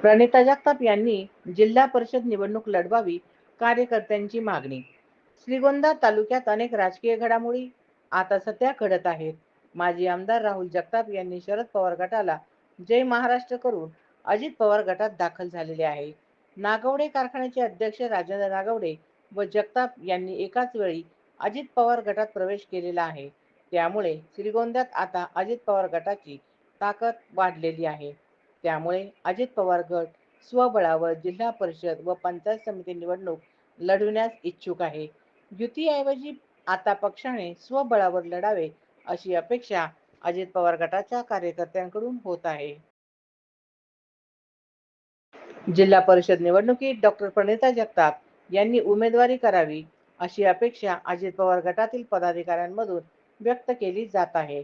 प्रणिता जगताप यांनी जिल्हा परिषद निवडणूक लढवावी कार्यकर्त्यांची मागणी. श्रीगोंदा तालुक्यात अनेक राजकीय घडामोडी आता सध्या घडत आहेत. माजी आमदार राहुल जगताप यांनी शरद पवार गटाला जय महाराष्ट्र करून अजित पवार गटात दाखल झालेले आहे. नागवडे कारखान्याचे अध्यक्ष राजेंद्र नागवडे व जगताप यांनी एकाच वेळी अजित पवार गटात प्रवेश केलेला आहे. त्यामुळे श्रीगोंद्यात आता अजित पवार गटाची ताकद वाढलेली आहे. त्यामुळे अजित पवार गट स्वबळावर जिल्हा परिषद व पंचायत समिती निवडणूक लढविण्यास इच्छुक आहे. युतीऐवजी आता पक्षाने स्वबळावर लढावे अशी अपेक्षा अजित पवार गटाच्या कार्यकर्त्यांकडून होत आहे. जिल्हा परिषद निवडणुकीत डॉक्टर प्रणिता जगताप यांनी उमेदवारी करावी अशी अपेक्षा अजित पवार गटातील पदाधिकाऱ्यांमधून व्यक्त केली जात आहे.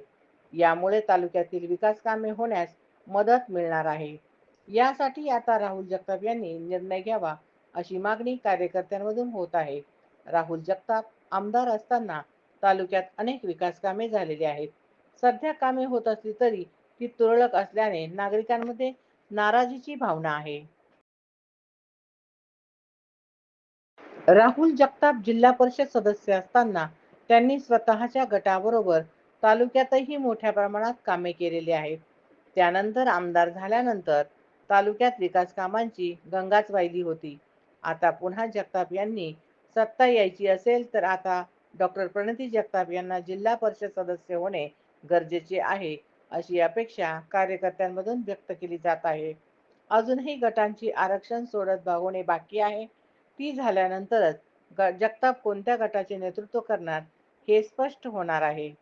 यामुळे तालुक्यातील विकास कामे होण्यास मदत मिळणार आहे. यासाठी आता राहुल जगताप यांनी निर्णय घ्यावा अशी मागणी कार्यकर्त्यांमधून होत आहे. राहुल जगताप आमदार असताना तालुक्यात अनेक विकास कामे झालेली आहेत. सध्या कामे होत असली तरी ती तुरळक असल्याने नागरिकांमध्ये नाराजीची भावना आहे. राहुल जगताप जिल्हा परिषद सदस्य असताना त्यांनी स्वतःच्या गटाबरोबर तालुक्यातही मोठ्या प्रमाणात कामे केलेली आहेत. त्यानंतर आमदार झाल्यानंतर तालुक्यात विकास कामांची गंगाच वाहिली होती. आता पुन्हा जगताप यांनी सत्ता यायची असेल तर आता डॉक्टर प्रणती जगताप यांना जिल्हा परिषद सदस्य होणे गरजेचे आहे अशी अपेक्षा कार्यकर्त्यांमधून व्यक्त केली जात आहे. अजूनही गटांची आरक्षण सोडत भागवणे बाकी आहे. ती झाल्यानंतरच ग- जगताप कोणत्या गटाचे नेतृत्व करणार हे स्पष्ट होणार आहे.